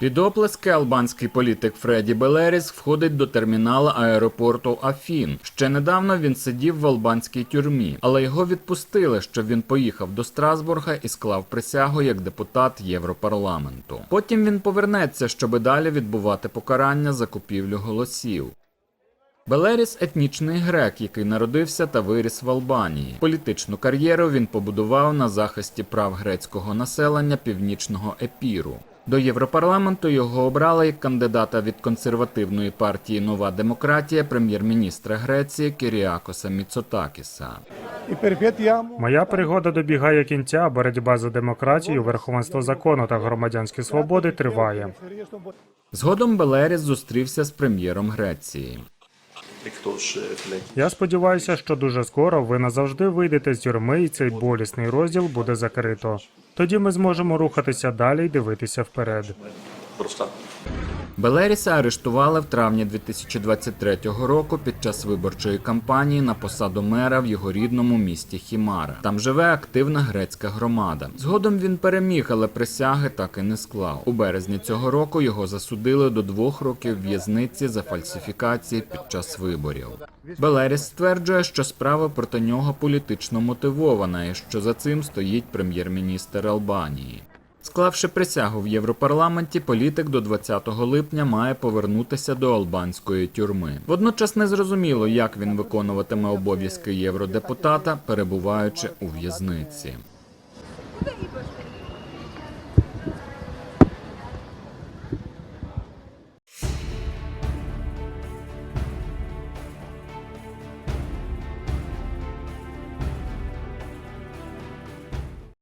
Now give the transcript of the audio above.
Під оплески албанський політик Фреді Белеріс входить до термінала аеропорту Афін. Ще недавно він сидів в албанській тюрмі, але його відпустили, щоб він поїхав до Страсбурга і склав присягу як депутат Європарламенту. Потім він повернеться, щоби далі відбувати покарання за купівлю голосів. Белеріс етнічний грек, який народився та виріс в Албанії. Політичну кар'єру він побудував на захисті прав грецького населення північного епіру. До Європарламенту його обрали як кандидата від консервативної партії Нова демократія прем'єр-міністра Греції Кіріакоса Міцотакіса. Моя пригода добігає кінця. Боротьба за демократію, верховенство закону та громадянські свободи триває. Згодом Белеріс зустрівся з прем'єром Греції. Я сподіваюся, що дуже скоро ви назавжди вийдете з тюрми, і цей болісний розділ буде закрито. Тоді ми зможемо рухатися далі і дивитися вперед проста. Белеріса арештували в травні 2023 року під час виборчої кампанії на посаду мера в його рідному місті Хімара. Там живе активна грецька громада. Згодом він переміг, але присяги так і не склав. У березні цього року його засудили до двох років в'язниці за фальсифікації під час виборів. Белеріс стверджує, що справа проти нього політично мотивована, і що за цим стоїть прем'єр-міністр Албанії. Склавши присягу в Європарламенті, політик до 20 липня має повернутися до албанської тюрми. Водночас незрозуміло, як він виконуватиме обов'язки євродепутата, перебуваючи у в'язниці.